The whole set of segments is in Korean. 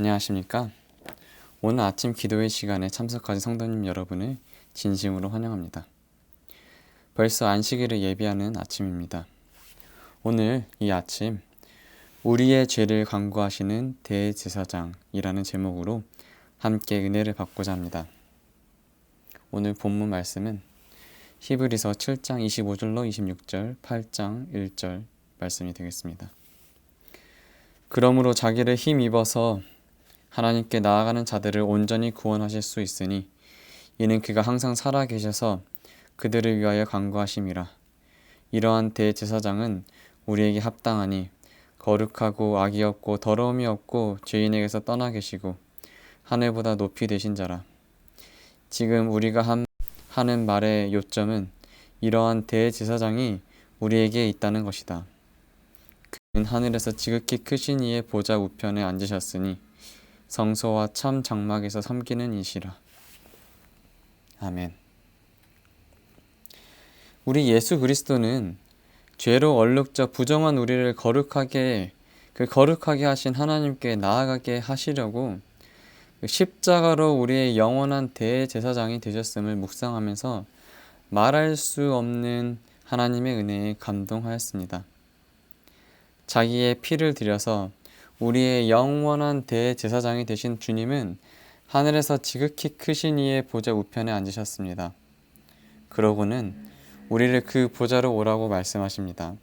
안녕하십니까? 오늘 아침 기도회 시간에 참석하신 성도님 여러분을 진심으로 환영합니다. 벌써 안식일을 예비하는 아침입니다. 오늘 이 아침 우리의 죄를 강구하시는 대제사장이라는 제목으로 함께 은혜를 받고자 합니다. 오늘 본문 말씀은 히브리서 7장 25절로 26절, 8장 1절 말씀이 되겠습니다. 그러므로 자기를 힘입어서 하나님께 나아가는 자들을 온전히 구원하실 수 있으니 이는 그가 항상 살아 계셔서 그들을 위하여 간구하심이라. 이러한 대제사장은 우리에게 합당하니 거룩하고 악이 없고 더러움이 없고 죄인에게서 떠나 계시고 하늘보다 높이 되신 자라. 지금 우리가 한, 하는 말의 요점은 이러한 대제사장이 우리에게 있다는 것이다. 그는 하늘에서 지극히 크신 이의 보좌 우편에 앉으셨으니 성소와 참 장막에서 섬기는 이시라. 아멘. 우리 예수 그리스도는 죄로 얼룩져 부정한 우리를 거룩하게 그 거룩하게 하신 하나님께 나아가게 하시려고 그 십자가로 우리의 영원한 대제사장이 되셨음을 묵상하면서 말할 수 없는 하나님의 은혜에 감동하였습니다. 자기의 피를 들여서 우리의 영원한 대제사장이 되신 주님은 하늘에서 지극히 크신 이의 보좌 우편에 앉으셨습니다. 그러고는 우리를 그 보좌로 오라고 말씀하십니다.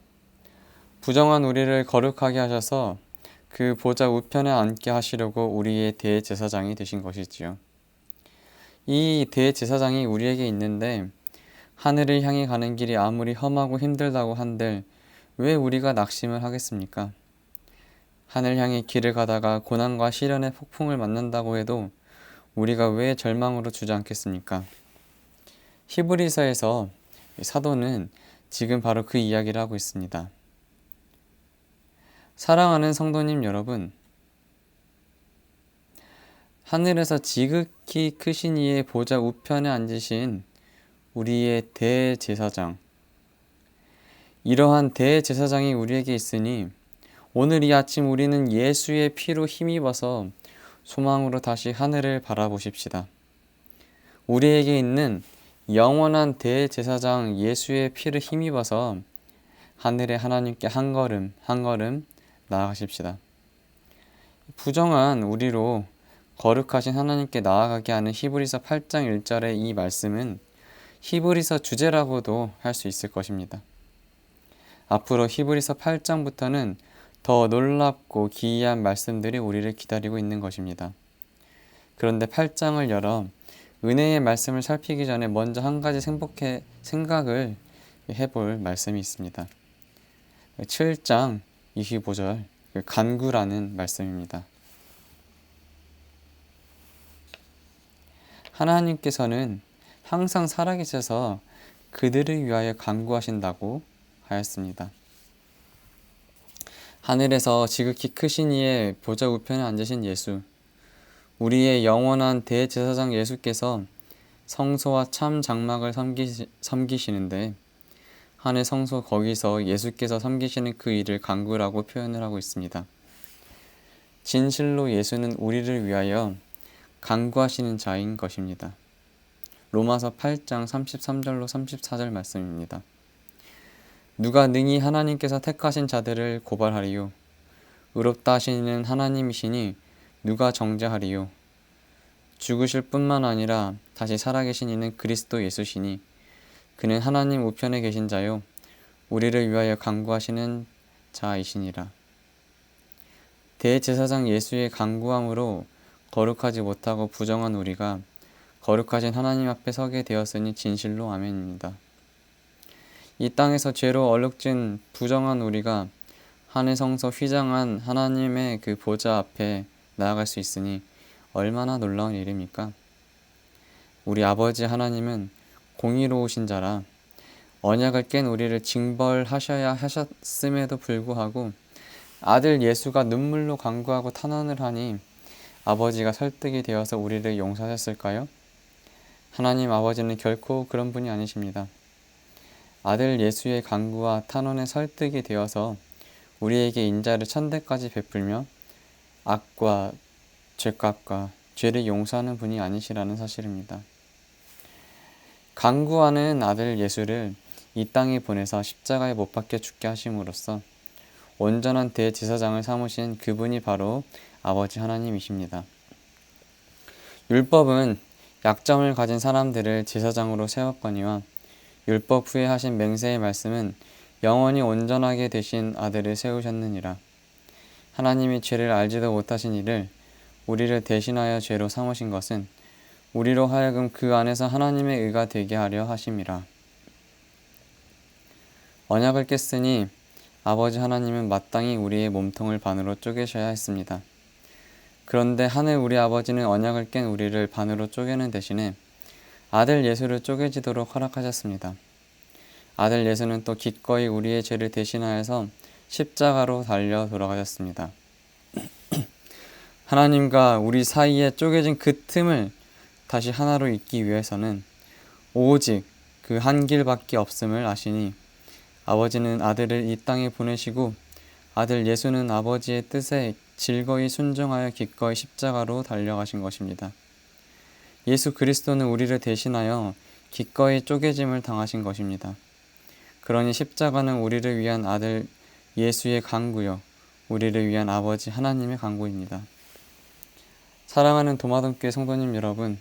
부정한 우리를 거룩하게 하셔서 그 보좌 우편에 앉게 하시려고 우리의 대제사장이 되신 것이지요. 이 대제사장이 우리에게 있는데 하늘을 향해 가는 길이 아무리 험하고 힘들다고 한들 왜 우리가 낙심을 하겠습니까? 하늘 향해 길을 가다가 고난과 시련의 폭풍을 만난다고 해도 우리가 왜 절망으로 주저앉겠습니까? 히브리서에서 사도는 지금 바로 그 이야기를 하고 있습니다. 사랑하는 성도님 여러분, 하늘에서 지극히 크신 이의 보좌 우편에 앉으신 우리의 대제사장, 이러한 대제사장이 우리에게 있으니 오늘 이 아침 우리는 예수의 피로 힘입어서 소망으로 다시 하늘을 바라보십시다. 우리에게 있는 영원한 대제사장 예수의 피를 힘입어서 하늘에 하나님께 한 걸음 한 걸음 나아가십시다. 부정한 우리로 거룩하신 하나님께 나아가게 하는 히브리서 8장 1절의 이 말씀은 히브리서 주제라고도 할 수 있을 것입니다. 앞으로 히브리서 8장부터는 더 놀랍고 기이한 말씀들이 우리를 기다리고 있는 것입니다. 그런데 8장을 열어 은혜의 말씀을 살피기 전에 먼저 한 가지 생복해, 생각을 해볼 말씀이 있습니다. 7장 25절 간구라는 말씀입니다. 하나님께서는 항상 살아계셔서 그들을 위하여 간구하신다고 하였습니다. 하늘에서 지극히 크신 이의 보좌 우편에 앉으신 예수, 우리의 영원한 대제사장 예수께서 성소와 참 장막을 섬기시, 섬기시는데 하늘 성소 거기서 예수께서 섬기시는 그 일을 강구라고 표현을 하고 있습니다. 진실로 예수는 우리를 위하여 강구하시는 자인 것입니다. 로마서 8장 33절로 34절 말씀입니다. 누가 능히 하나님께서 택하신 자들을 고발하리요? 의롭다 하시는 하나님이시니 누가 정죄하리요? 죽으실 뿐만 아니라 다시 살아계신 이는 그리스도 예수시니 그는 하나님 우편에 계신 자요 우리를 위하여 간구하시는 자이시니라. 대제사장 예수의 간구함으로 거룩하지 못하고 부정한 우리가 거룩하신 하나님 앞에 서게 되었으니 진실로 아멘입니다. 이 땅에서 죄로 얼룩진 부정한 우리가 하늘 성서 휘장한 하나님의 그 보좌 앞에 나아갈 수 있으니 얼마나 놀라운 일입니까? 우리 아버지 하나님은 공의로우신 자라 언약을 깬 우리를 징벌하셔야 하셨음에도 불구하고 아들 예수가 눈물로 간구하고 탄원을 하니 아버지가 설득이 되어서 우리를 용서하셨을까요? 하나님 아버지는 결코 그런 분이 아니십니다. 아들 예수의 강구와 탄원의 설득이 되어서 우리에게 인자를 천대까지 베풀며 악과 죄값과 죄를 용서하는 분이 아니시라는 사실입니다. 강구하는 아들 예수를 이 땅에 보내서 십자가에 못 박혀 죽게 하심으로써 온전한 대제사장을 삼으신 그분이 바로 아버지 하나님이십니다. 율법은 약점을 가진 사람들을 제사장으로 세웠거니와 율법 후에 하신 맹세의 말씀은 영원히 온전하게 되신 아들을 세우셨느니라. 하나님이 죄를 알지도 못하신 이를 우리를 대신하여 죄로 삼으신 것은 우리로 하여금 그 안에서 하나님의 의가 되게 하려 하심이라. 언약을 깼으니 아버지 하나님은 마땅히 우리의 몸통을 반으로 쪼개셔야 했습니다. 그런데 하늘 우리 아버지는 언약을 깬 우리를 반으로 쪼개는 대신에 아들 예수를 쪼개지도록 허락하셨습니다. 아들 예수는 또 기꺼이 우리의 죄를 대신하여서 십자가로 달려 돌아가셨습니다. 하나님과 우리 사이에 쪼개진 그 틈을 다시 하나로 잇기 위해서는 오직 그 한 길밖에 없음을 아시니 아버지는 아들을 이 땅에 보내시고 아들 예수는 아버지의 뜻에 즐거이 순종하여 기꺼이 십자가로 달려가신 것입니다. 예수 그리스도는 우리를 대신하여 기꺼이 쪼개짐을 당하신 것입니다. 그러니 십자가는 우리를 위한 아들 예수의 강구요, 우리를 위한 아버지 하나님의 강구입니다. 사랑하는 도마동교회 성도님 여러분,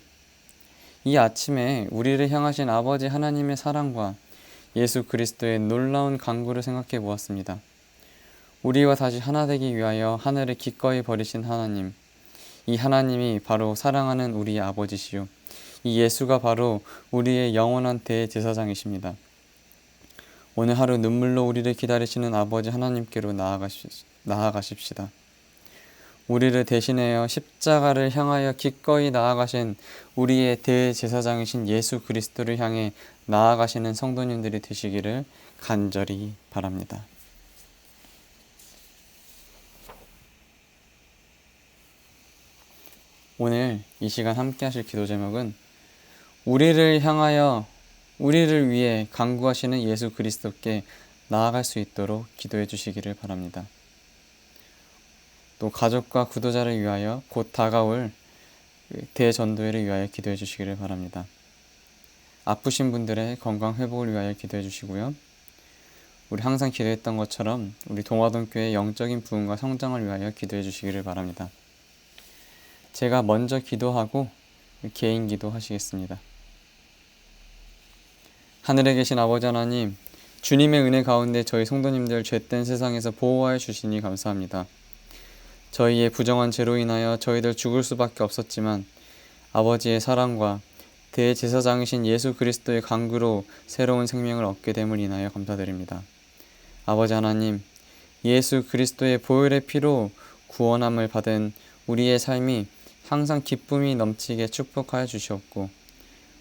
이 아침에 우리를 향하신 아버지 하나님의 사랑과 예수 그리스도의 놀라운 강구를 생각해 보았습니다. 우리와 다시 하나 되기 위하여 하늘을 기꺼이 버리신 하나님, 이 하나님이 바로 사랑하는 우리의 아버지시요. 이 예수가 바로 우리의 영원한 대제사장이십니다. 오늘 하루 눈물로 우리를 기다리시는 아버지 하나님께로 나아가시, 나아가십시다. 우리를 대신하여 십자가를 향하여 기꺼이 나아가신 우리의 대제사장이신 예수 그리스도를 향해 나아가시는 성도님들이 되시기를 간절히 바랍니다. 오늘 이 시간 함께 하실 기도 제목은 우리를 향하여 우리를 위해 강구하시는 예수 그리스도께 나아갈 수 있도록 기도해 주시기를 바랍니다. 또 가족과 구도자를 위하여 곧 다가올 대전도회를 위하여 기도해 주시기를 바랍니다. 아프신 분들의 건강 회복을 위하여 기도해 주시고요. 우리 항상 기도했던 것처럼 우리 동화동교회 영적인 부흥과 성장을 위하여 기도해 주시기를 바랍니다. 제가 먼저 기도하고 개인 기도 하시겠습니다. 하늘에 계신 아버지 하나님, 주님의 은혜 가운데 저희 성도님들 죄된 세상에서 보호하여 주시니 감사합니다. 저희의 부정한 죄로 인하여 저희들 죽을 수밖에 없었지만 아버지의 사랑과 대제사장이신 예수 그리스도의 강구로 새로운 생명을 얻게 됨을 인하여 감사드립니다. 아버지 하나님, 예수 그리스도의 보혈의 피로 구원함을 받은 우리의 삶이 항상 기쁨이 넘치게 축복하여 주시옵고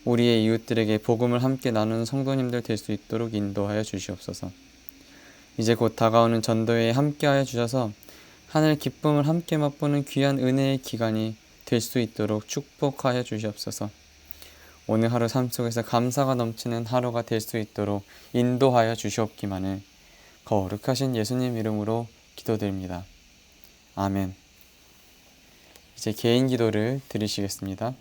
우리의 이웃들에게 복음을 함께 나누는 성도님들 될 수 있도록 인도하여 주시옵소서. 이제 곧 다가오는 전도회에 함께하여 주셔서 하늘 기쁨을 함께 맛보는 귀한 은혜의 기간이 될 수 있도록 축복하여 주시옵소서. 오늘 하루 삶 속에서 감사가 넘치는 하루가 될 수 있도록 인도하여 주시옵기만을 거룩하신 예수님 이름으로 기도드립니다. 아멘. 이제 개인 기도를 드리시겠습니다.